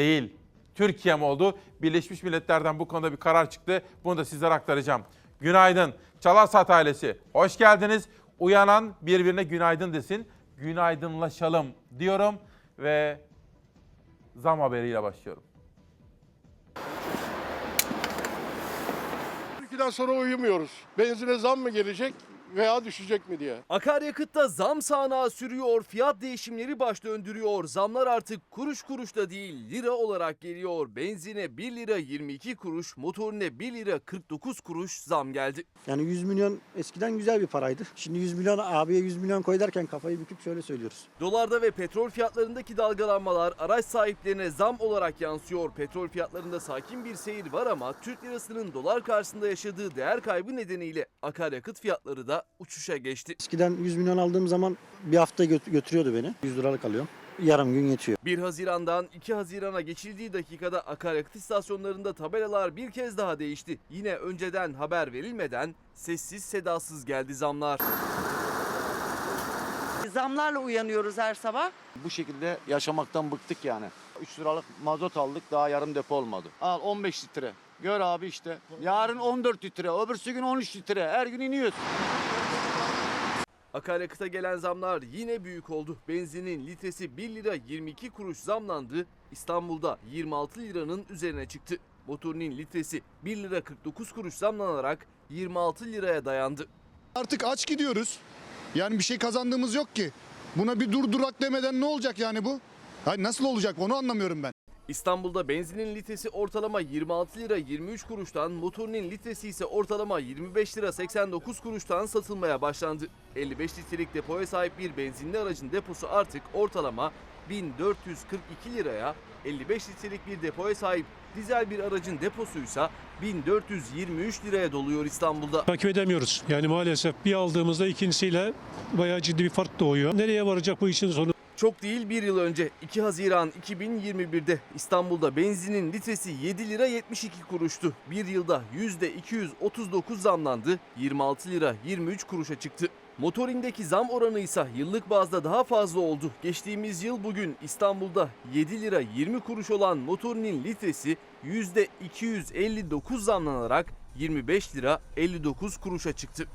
değil. Türkiye mi oldu? Birleşmiş Milletler'den bu konuda bir karar çıktı. Bunu da sizlere aktaracağım. Günaydın. Çalarsat ailesi. Hoş geldiniz. Uyanan birbirine günaydın desin. Günaydınlaşalım diyorum ve zam haberiyle başlıyorum. 12'den sonra uyumuyoruz. Benzine zam mı gelecek veya düşecek mi diye. Akaryakıtta zam sağanağı sürüyor, fiyat değişimleri baş döndürüyor. Zamlar artık kuruş kuruş da değil lira olarak geliyor. Benzine 1 lira 22 kuruş, motorine 1 lira 49 kuruş zam geldi. Yani 100 milyon eskiden güzel bir paraydı. Şimdi 100 milyon abiye 100 milyon koy derken kafayı büküp şöyle söylüyoruz. Dolarda ve petrol fiyatlarındaki dalgalanmalar araç sahiplerine zam olarak yansıyor. Petrol fiyatlarında sakin bir seyir var ama Türk lirasının dolar karşısında yaşadığı değer kaybı nedeniyle akaryakıt fiyatları da uçuşa geçti. Eskiden 100 milyon aldığım zaman bir hafta gö- götürüyordu beni. 100 liralık alıyorum. Yarım gün yetiyor. 1 Haziran'dan 2 Haziran'a geçildiği dakikada akaryakıt istasyonlarında tabelalar bir kez daha değişti. Yine önceden haber verilmeden sessiz sedasız geldi zamlar. Zamlarla uyanıyoruz her sabah. Bu şekilde yaşamaktan bıktık yani. 3 liralık mazot aldık daha yarım depo olmadı. Al 15 litre. Gör abi işte. Yarın 14 litre, öbürsü gün 13 litre. Her gün iniyoruz. Akaryakıta gelen zamlar yine büyük oldu. Benzinin litresi 1 lira 22 kuruş zamlandı. İstanbul'da 26 liranın üzerine çıktı. Motorinin litresi 1 lira 49 kuruş zamlanarak 26 liraya dayandı. Artık aç gidiyoruz. Yani bir şey kazandığımız yok ki. Buna bir dur durak demeden ne olacak yani bu? Hayır nasıl olacak onu anlamıyorum ben. İstanbul'da benzinin litresi ortalama 26 lira 23 kuruştan, motorinin litresi ise ortalama 25 lira 89 kuruştan satılmaya başlandı. 55 litrelik depoya sahip bir benzinli aracın deposu artık ortalama 1442 liraya, 55 litrelik bir depoya sahip dizel bir aracın deposuysa 1423 liraya doluyor İstanbul'da. takip edemiyoruz. Yani maalesef bir aldığımızda ikincisiyle bayağı ciddi bir fark doğuyor. Nereye varacak bu işin sonu? Çok değil bir yıl önce 2 Haziran 2021'de İstanbul'da benzinin litresi 7 lira 72 kuruştu. Bir yılda %239 zamlandı 26 lira 23 kuruşa çıktı. Motorindeki zam oranı ise yıllık bazda daha fazla oldu. Geçtiğimiz yıl bugün İstanbul'da 7 lira 20 kuruş olan motorinin litresi %259 zamlanarak 25 lira 59 kuruşa çıktı.